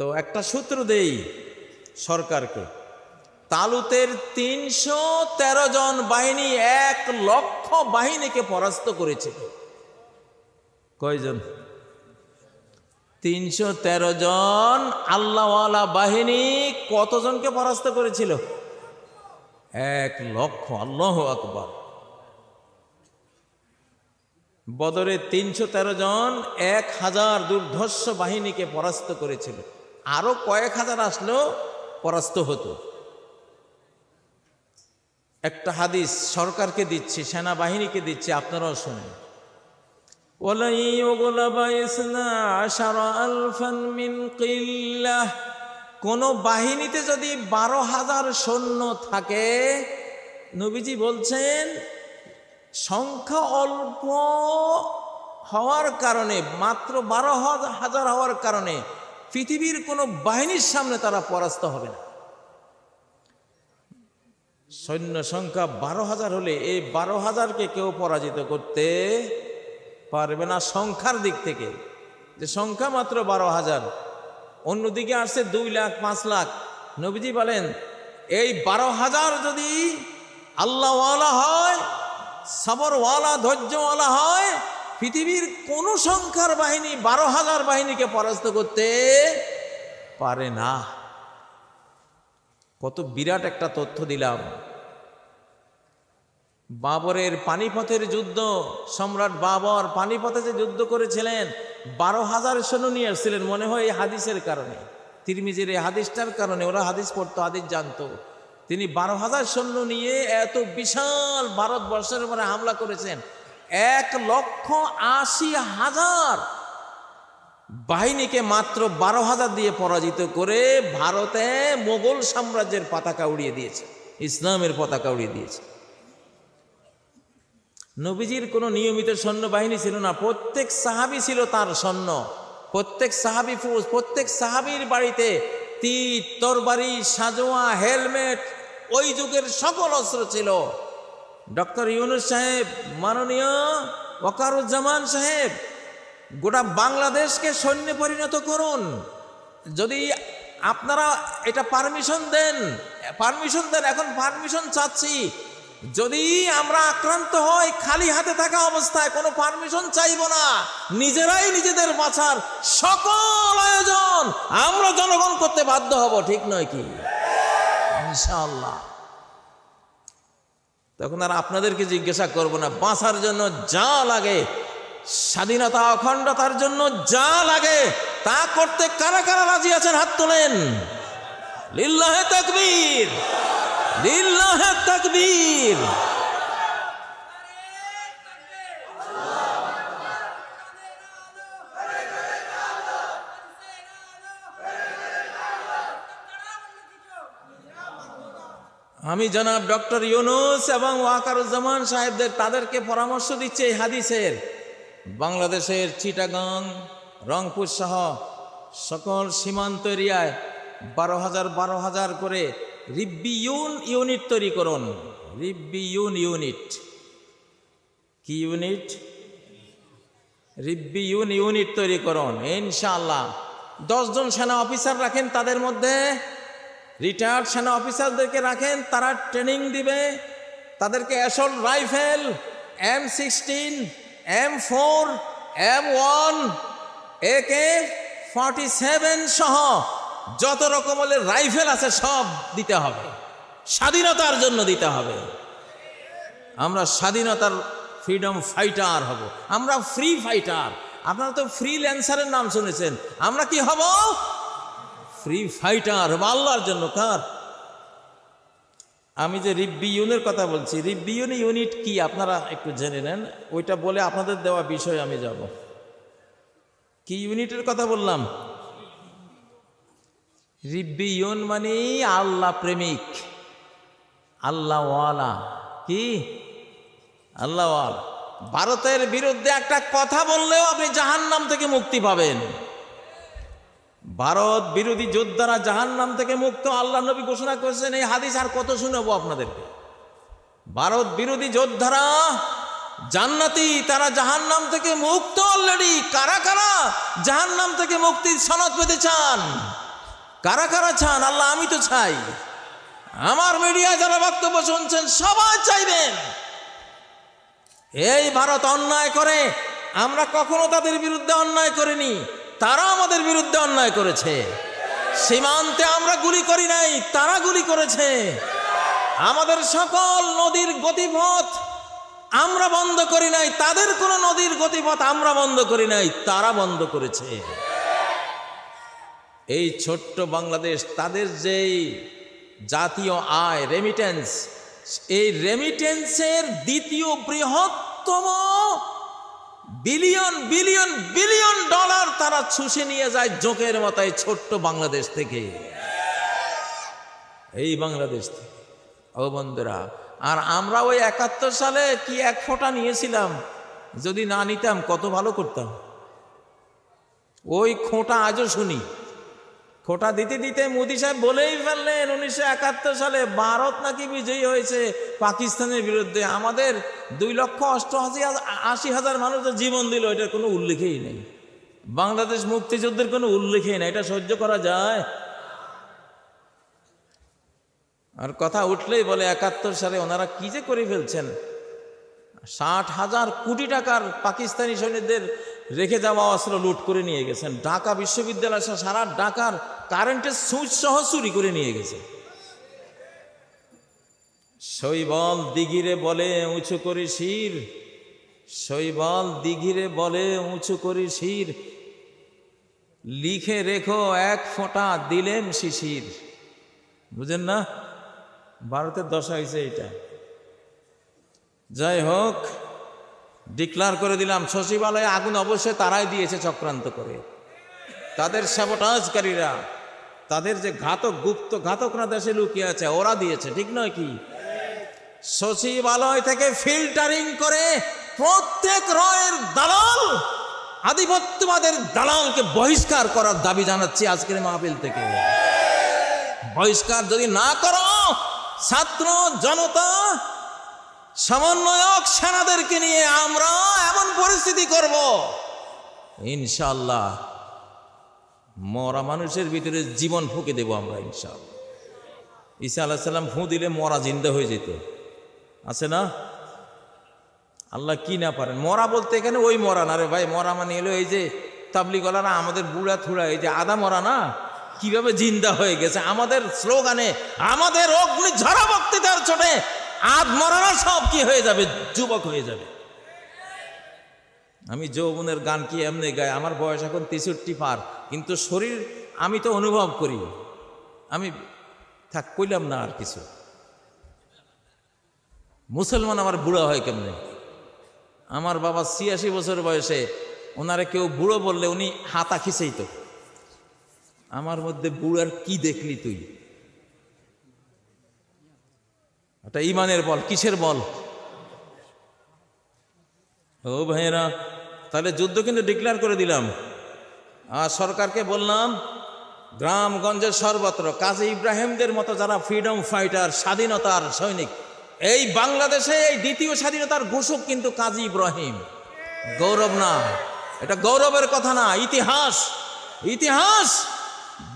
তো একটা সূত্র দেই সরকারকে। তালুতের তিনশো তেরো জন বাহিনী এক লক্ষ বাহিনীকে পরাস্ত করেছিল কয়জন? তিনশো তেরো জন আল্লাহওয়ালা বাহিনী কতজনকে পরাস্ত করেছিল? এক লক্ষ, আল্লাহ আকবর। বদরে তিনশো তেরো জন এক হাজার দুর্ধর্ষ বাহিনীকে পরাস্ত করেছিল। আরো কয়েক হাজার আসলেও পরাস্ত হতো একটা হাদিস সরকারকে দিচ্ছে সেনাবাহিনীকে দিচ্ছে আপনারাও শুনেন ولن يغلب اثنا عشر ألفا من قلة কোন বাহিনীতে যদি বারো হাজার সৈন্য থাকে নবীজি বলছেন সংখ্যা অল্প হওয়ার কারণে মাত্র বারো হাজার হওয়ার কারণে পৃথিবীর কোনো বাহিনীর সামনে তারা পরাস্ত হবে না। সৈন্য সংখ্যা বারো হাজার হলে এই বারো হাজারকে কেউ পরাজিত করতে পারবে না সংখ্যার দিক থেকে। যে সংখ্যা মাত্র বারো হাজার, অন্যদিকে আসছে দুই লাখ, পাঁচ লাখ। নবীজি বলেন, এই বারো হাজার যদি আল্লাহওয়ালা হয়, সাবরওয়ালা, ধৈর্যওয়ালা হয় পৃথিবীর কোন সংখ্যার বাহিনী বারো হাজার বাহিনীকে পরাস্ত করতে পারে না। কত বিরাট একটা তথ্য দিলাম। বাবরের পানিপথের যুদ্ধ, সম্রাট বাবর পানিপথে যে যুদ্ধ করেছিলেন, বারো হাজার সৈন্য নিয়ে আসছিলেন মনে হয় এই হাদিসের কারণে। তিরমিজির এই হাদিসটার কারণে ওরা হাদিস পড়তো, হাদিস জানতো। তিনি বারো হাজার সৈন্য নিয়ে এত বিশাল ভারতবর্ষের উপরে হামলা করেছেন। এক লক্ষ আশি হাজার। বাহিনীকে মাত্র বারো হাজার দিয়ে পরাজিত করে ভারতে মোগল সাম্রাজ্যের পতাকা উড়িয়ে দিয়েছে, ইসলামের পতাকা উড়িয়ে দিয়েছে। নবীজির কোনো নিয়মিত সৈন্যবাহিনী ছিল না, প্রত্যেক সাহাবি ছিল তার সৈন্য। প্রত্যেক সাহাবি ফৌজ প্রত্যেক সাহাবির বাড়িতে তীর, তরবারি, সাজোয়া, হেলমেট, ওই যুগের সকল অস্ত্র ছিল। ডক্টর ইউনুস সাহেব, মাননীয় ওকারুজ্জামান সাহেব, গোটা বাংলাদেশকে সৈন্যে পরিণত করুন। যদি আপনারা এটা পারমিশন দেন পারমিশন দেন, এখন পারমিশন চাচ্ছি। যদি আমরা আক্রান্ত হই, খালি হাতে থাকা অবস্থায় কোনো পারমিশন চাইব না। নিজেরাই নিজেদের বাঁচার সকল আয়োজন আমরা জনগণ করতে বাধ্য হব, ঠিক নয় কি? ইনশাআল্লাহ। তখন আর আপনাদেরকে জিজ্ঞাসা করব না, বাঁচার জন্য যা লাগে, স্বাধীনতা অখণ্ডতার জন্য যা লাগে, তা করতে কারা কারা রাজি আছেন হাত তোলেন? লিল্লাহে তাকবীর লিল্লাহে তাকবীর। আমি জনাব ডক্টর ইউনুস এবং ওয়াকারুজ্জামান সাহেবদের তাদেরকে পরামর্শ দিচ্ছে এই হাদিসের। বাংলাদেশের চিটাগাং, রংপুর সহ সকল সীমান্ত এরিয়ায় বারো হাজার বারো হাজার করে রিব্বিউন ইউনিট তৈরি করুন। রিব্বিউন ইউনিট। কি ইউনিট? রিব্বিউন ইউনিট তৈরি করুন, ইনশাআল্লাহ। দশজন সেনা অফিসার রাখেন তাদের মধ্যে। রিটায়ার্ড সেনা অফিসারদেরকে রাখেন, তারা ট্রেনিং দিবে। তাদেরকে assault rifle M sixteen M four M one AK forty seven সহ যত রকমের রাইফেল আছে সব দিতে হবে। স্বাধীনতার জন্য দিতে হবে। আমরা স্বাধীনতার ফ্রিডম ফাইটার হব। আমরা ফ্রি ফাইটার আপনারা তো ফ্রি ল্যান্সারের নাম শুনেছেন। আমরা কি হব? ফ্রি ফাইটার হব আল্লাহর জন্য কার? আমি যে রিব্বিউনের কথা বলছি রিব্বি রিব্বিউন ইউনিট কি? আপনারা একটু জেনে নেন। ওইটা বলে আপনাদের দেওয়া বিষয় আমি যাব। কি ইউনিটের কথা বললাম? রিব্বিউন মানে আল্লাহ প্রেমিক। আল্লাহওয়ালা। কি? আল্লাহওয়ালা। ভারতের বিরুদ্ধে একটা কথা বললেও আপনি জাহান্নাম থেকে মুক্তি পাবেন। ভারত বিরোধী যোদ্ধারা জাহান নাম থেকে মুক্ত, আল্লাহ নবী ঘোষণা করেছেন এই হাদিস আর কত শুনব আপনাদেরকে? ভারত বিরোধী যোদ্ধারা জান্নাতি, তারা জাহান নাম থেকে মুক্ত অলরেডি কারা কারা জাহান নাম থেকে মুক্তির সনদ পেতে চান? কারা কারা চান? আল্লাহ, আমি তো চাই। আমার মিডিয়া যারা বক্তব্য শুনছেন, সবাই চাইবেন। এই ভারত অন্যায় করে, আমরা কখনো তাদের বিরুদ্ধে অন্যায় করিনি। তারা আমাদের বিরুদ্ধে অন্যায় করেছে। সীমান্তে আমরা গুলি করি নাই, তারা গুলি করেছে। আমাদের সকল নদীর গতিপথ আমরা বন্ধ করি নাই, তাদের কোনো নদীর গতিপথ আমরা বন্ধ করি নাই, তারা বন্ধ করেছে। এই ছোট্ট বাংলাদেশ, তাদের যেই জাতীয় আয় রেমিটেন্স এই রেমিটেন্সের দ্বিতীয় বৃহত্তম বিলিয়ন বিলিয়ন বিলিয়ন তারা ছুষে নিয়ে যায় জোকের মতায় ছোট্ট বাংলাদেশ থেকে। এই বাংলাদেশ থেকে। ও বন্ধুরা, আর আমরা ওই একাত্তর সালে কি এক ফোঁটা নিয়েছিলাম? যদি না নিতাম, কত ভালো করতাম। ওই খোঁটা আজও শুনি। খোঁটা দিতে দিতে মোদি সাহেব বলেই ফেললেন, উনিশশো একাত্তর সালে ভারত নাকি বিজয়ী হয়েছে পাকিস্তানের বিরুদ্ধে। আমাদের দুই লক্ষ অষ্টআশি আশি হাজার মানুষ তো জীবন দিল, এটার কোনো উল্লেখেই নেই। বাংলাদেশ মুক্তিযুদ্ধের কোনো উল্লেখেই না এটা সহ্য করা যায়। আর কথা উঠলেই বলে, একাত্তর সালে ওনারা কি যে করে ফেলছেন? ষাট হাজার কোটি টাকার পাকিস্তানি সৈন্যদের রেখে যাওয়া অস্ত্র লুট করে নিয়ে গেছেন। ঢাকা বিশ্ববিদ্যালয় সারা ঢাকার কারেন্টের সুইচ সহ চুরি করে নিয়ে গেছে। শৈবল দিঘিরে বলে, উঁচু করে শির শৈবল দিঘিরে বলে, উঁচু করি শির। লিখে রেখো, এক ফোঁটা দিলেম শিশির। বুঝেন না? ভারতের দশা হয়েছে এটা যাই হোক, ডিক্লার করে দিলাম সচিবালয়ে আগুন অবশ্যই তারাই দিয়েছে চক্রান্ত করে। তাদের সাবটাজকারীরা, তাদের যে ঘাতক, গুপ্ত ঘাতকরা দেশে লুকিয়ে আছে, ওরা দিয়েছে, ঠিক নয় কি? সচিবালয় থেকে ফিল্টারিং করে প্রত্যেক রয়ের দালাল, আধিপত্যবাদের দালালকে বহিষ্কার করার দাবি জানাচ্ছি আজকের মাহফিল থেকে। বহিষ্কার যদি না করো, ছাত্র জনতা, সমন্বয়ক সেনাদেরকে নিয়ে আমরা এমন পরিস্থিতি করব। ইনশাল্লাহ মরা মানুষের ভিতরে জীবন ফুঁকে দেব আমরা ইনশাল্লাহ ঈসা আল্লাহ সাল্লাম ফু দিলে মরা জিন্দা হয়ে যেত। আছে না? আল্লাহ কি না পারেন? মরা বলতে এখানে ওই মরা না রে ভাই, মরা মানে এলো এই যে তাবলিগলারা আমাদের বুড়া থুড়া, এই যে আদা মরা না? কীভাবে জিন্দা হয়ে গেছে? আমাদের স্লোগানে, আমাদের অগ্নি ঝরা বক্তৃতার ছোটে, আদ মরানা সব কি হয়ে যাবে? যুবক হয়ে যাবে। আমি যৌবনের গান কি এমনি গাই? আমার বয়স এখন তেষট্টি পার, কিন্তু শরীর আমি তো অনুভব করি। আমি, থাক, কইলাম না আর কিছু। মুসলমান আমার বুড়া হয় কেমনে? আমার বাবা ছিয়াশি বছর বয়সে ওনারে কেউ বুড়ো বললে উনি হাতা খিসেই তো আমার মধ্যে বুড়ার কি দেখলি তুই? ওটা ইমানের বল, কিসের বল? ও ভাইয়েরা, তাহলে যুদ্ধ কিন্তু ডিক্লেয়ার করে দিলাম। আর সরকারকে বললাম, গ্রামগঞ্জের সর্বত্র কাজী ইব্রাহিমদের মতো যারা ফ্রিডম ফাইটার স্বাধীনতার সৈনিক এই বাংলাদেশে এই দ্বিতীয় স্বাধীনতার ঘোষক কিন্তু কাজী ইব্রাহিম। গৌরব না। এটা গৌরবের কথা না, ইতিহাস। ইতিহাস!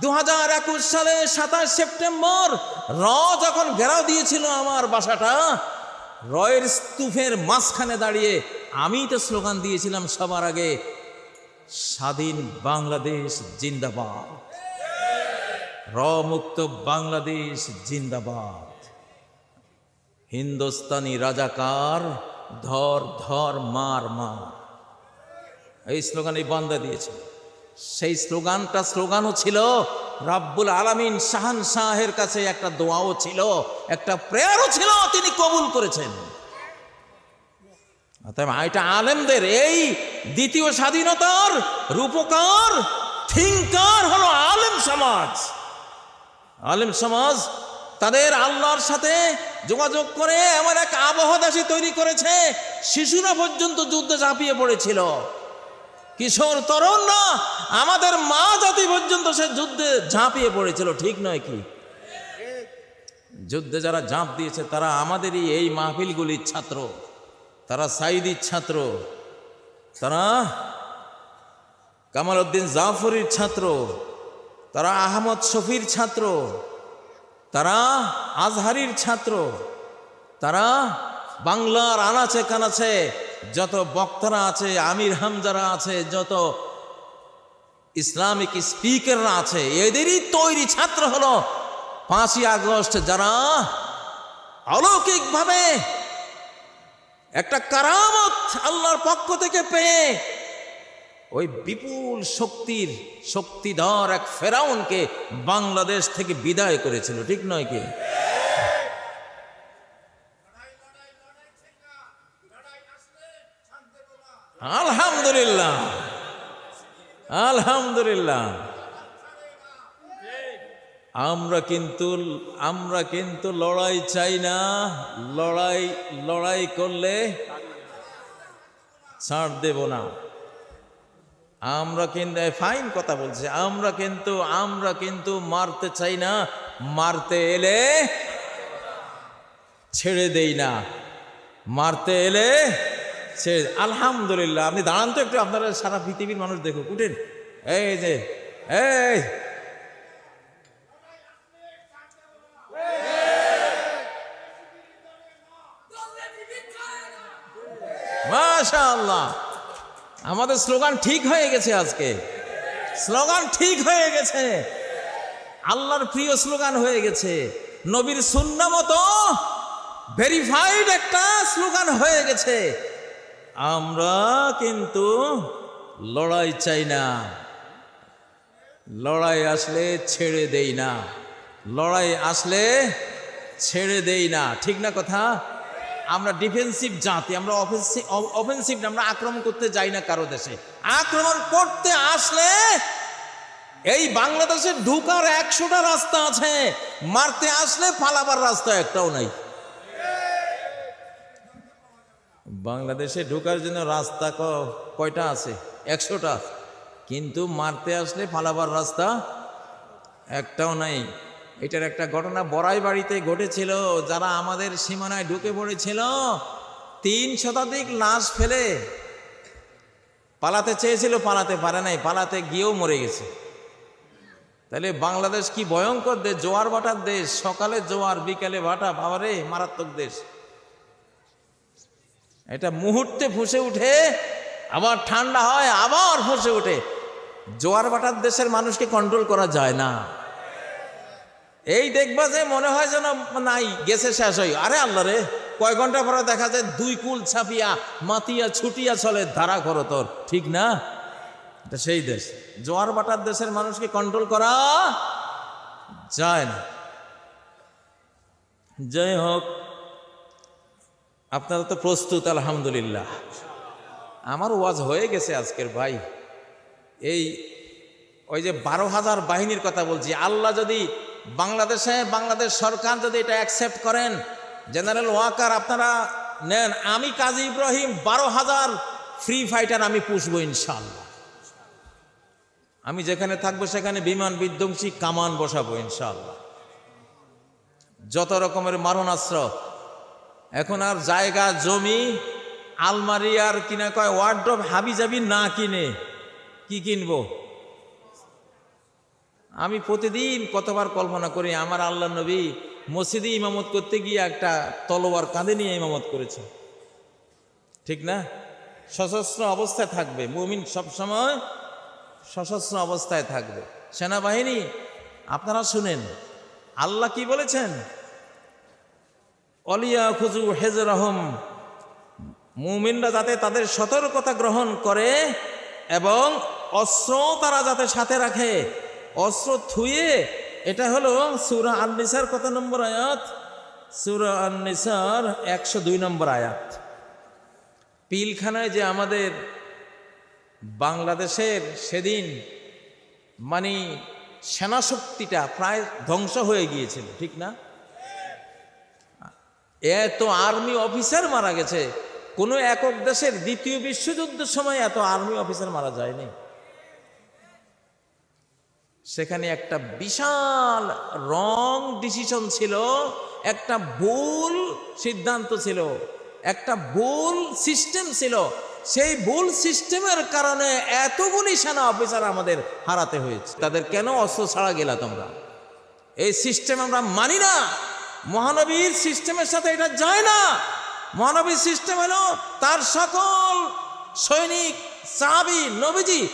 দু হাজার একুশ সালে সাতাশ সেপ্টেম্বর, র যখন ঘেরাও দিয়েছিল আমার বাসাটা, রয়ের স্তূপের মাঝখানে দাঁড়িয়ে আমি তো স্লোগান দিয়েছিলাম সবার আগে, স্বাধীন বাংলাদেশ জিন্দাবাদ। র মুক্ত বাংলাদেশ জিন্দাবাদ। হিন্দুস্তানি রাজাকার, ধর ধর, মার মার। এই স্লোগান এই বান্দা দিয়েছে। সেই স্লোগানটা স্লোগানও ছিল, রাব্বুল আলামিন শাহান শাহের কাছে একটা দোয়াও ছিল, একটা প্রেয়ারও ছিল, তিনি কবুল করেছেন। এটা আলেমদের এই দ্বিতীয় স্বাধীনতার রূপকার থিঙ্কার হলো আলেম সমাজ। আলেম সমাজ তাদের আল্লাহর সাথে যোগাযোগ করে এমন এক আবহদাসী তৈরি করেছে, শিশুরা পর্যন্ত যুদ্ধে ঝাঁপিয়ে পড়েছিল। কিশোর তরুণরা আমাদের মা জাতি পর্যন্ত সে যুদ্ধে ঝাঁপিয়ে পড়েছিল, ঠিক নয় কি? যুদ্ধে যারা ঝাঁপ দিয়েছে, তারা আমাদেরই এই মাহফিলগুলির ছাত্র, তারা সাইদির ছাত্র, তারা কামাল উদ্দিন জাফরির ছাত্র, তারা আহমদ শফির ছাত্র তারা আজহারির ছাত্র, তারা বাংলার আনাচে কানাচে যত বক্তারা আছে, আমির হামজারা আছে, যত ইসলামিক স্পিকাররা আছে, এদেরই তৈরি ছাত্র হলো পাঁচই আগস্ট যারা অলৌকিকভাবে একটা কারামত আল্লাহর পক্ষ থেকে পেয়ে ওই বিপুল শক্তির শক্তিধর এক ফেরাউনকে বাংলাদেশ থেকে বিদায় করেছিল, ঠিক নয় কি? আলহামদুলিল্লাহ। আলহামদুলিল্লাহ। আমরা কিন্তু আমরা কিন্তু লড়াই চাই না, লড়াই লড়াই করলে ছাড় দেব না। আমরা কিন্তু ফাইন কথা বলছি, আমরা কিন্তু আমরা কিন্তু মারতে চাই না। মারতে এলে ছেড়ে দেই না। মারতে এলে ছেড়ে আলহামদুলিল্লাহ, আপনি দাঁড়ান তো একটু, আপনারা সারা পৃথিবীর মানুষ দেখুক, উঠেন। এই যে, এই। মাশাআল্লাহ। আমাদের স্লোগান ঠিক হয়ে গেছে আজকে। স্লোগান ঠিক হয়ে গেছে। আল্লাহর প্রিয় স্লোগান হয়ে গেছে। নবীর শূন্য মতো ভেরিফাইড একটা স্লোগান হয়ে গেছে। আমরা কিন্তু লড়াই চাই না। লড়াই আসলে ছেড়ে দেই না। লড়াই আসলে ছেড়ে দেই না। ঠিক না কথা? আমরা ডিফেন্সিভ জাতি, আমরা অফেন্সিভ আমরা আক্রমণ করতে যাই না কারও দেশে। আক্রমণ করতে আসলে এই বাংলাদেশে ঢুকার একশোটা রাস্তা আছে, মারতে আসলে ফালাবার রাস্তা একটাও নাই। বাংলাদেশে ঢোকার জন্য রাস্তা কয়টা আছে? একশোটা। কিন্তু মারতে আসলে ফালাবার রাস্তা একটাও নাই। এটার একটা ঘটনা বড়াই বাড়িতে ঘটেছিল। যারা আমাদের সীমানায় ঢুকে পড়েছিল, তিন শতাধিক লাশ ফেলে পালাতে চেয়েছিল, পালাতে পারে নাই, পালাতে গিয়েও মরে গেছে। তাহলে বাংলাদেশ কি ভয়ঙ্কর দেশ, জোয়ার ভাটার দেশ, সকালে জোয়ার, বিকালে ভাটা, বাবারে, মারাত্মক দেশ। এটা মুহূর্তে ফুসে উঠে, আবার ঠান্ডা হয়, আবার ফুসে ওঠে জোয়ার ভাটার দেশের মানুষকে কন্ট্রোল করা যায় না। এই দেখবা যে মনে হয় যেন নাই, গেছে শেষ হই আরে আল্লাহ রে, কয় ঘণ্টা পরে দেখা যায় দুই কুল ছাপিয়া, মাতিয়া ছুটিয়া চলে, ধারা করো তোর, ঠিক না? এটা সেই দেশ। জোয়ার বাটার দেশের মানুষকে কন্ট্রোল করা যায় না। যাই হোক, আপনারা তো প্রস্তুত, আলহামদুলিল্লাহ। আমার ওয়াজ হয়ে গেছে আজকের ভাই। এই ওই যে বারো হাজার বাহিনীর কথা বলছি, আল্লাহ যদি বাংলাদেশে বাংলাদেশ সরকার যদি এটা অ্যাকসেপ্ট করেন জেনারেল ওয়াকার আপনারা নেন। আমি কাজী ইব্রাহিম, বারো হাজার ফ্রি ফাইটার আমি পুষবো ইনশাল্লাহ। আমি যেখানে থাকব সেখানে বিমান বিধ্বংসী কামান বসাবো ইনশাল্লাহ। যত রকমের মারণাস্ত্র। এখন আর জায়গা, জমি, আলমারি আর কিনা কয় ওয়ার্ড্রপ হাবি যাবি না কিনে কি কিনবো? আমি প্রতিদিন কতবার কল্পনা করি, আমার আল্লাহ নবী মসজিদে ইমামত করতে গিয়ে একটা তলোয়ার কাঁধে নিয়ে ইমামত করেছে। ঠিক না? সশস্ত্র অবস্থায় থাকবে। মুমিন সবসময় সশস্ত্র অবস্থায় থাকবে। সেনাবাহিনী, আপনারা শুনেন, আল্লাহ কি বলেছেন? অলিয়া খুজু হেজরহম, মুমিনরা যাতে তাদের সতর্কতা গ্রহণ করে এবং অস্ত্র তারা যাতে সাথে রাখে। অস্ত্র থুয়ে, এটা হলো সুরা আননিসার কত নম্বর আয়াত? সুরা আননিসার একশো দুই নম্বর আয়াত। পিলখানায় যে আমাদের বাংলাদেশের সেদিন মানে সেনাশক্তিটা প্রায় ধ্বংস হয়ে গিয়েছিল, ঠিক না? এত আর্মি অফিসার মারা গেছে, কোনো একক দেশের দ্বিতীয় বিশ্বযুদ্ধের সময় এত আর্মি অফিসার মারা যায়নি। সেখানে একটা বিশাল রং ডিসিশন ছিল, একটা ভুল সিদ্ধান্ত ছিল, একটা ভুল সিস্টেম ছিল। সেই ভুল সিস্টেমের কারণে এতগুলি সেনা অফিসার আমাদের হারাতে হয়েছে। তাদের কেন অস্ত্র ছাড়া গেলা তোমরা? এই সিস্টেম আমরা মানি না। মহানবীর সিস্টেমের সাথে এটা যায় না। মহানবীর সিস্টেম হলো তার সকল সৈনিক, সাহাবি, নবীজি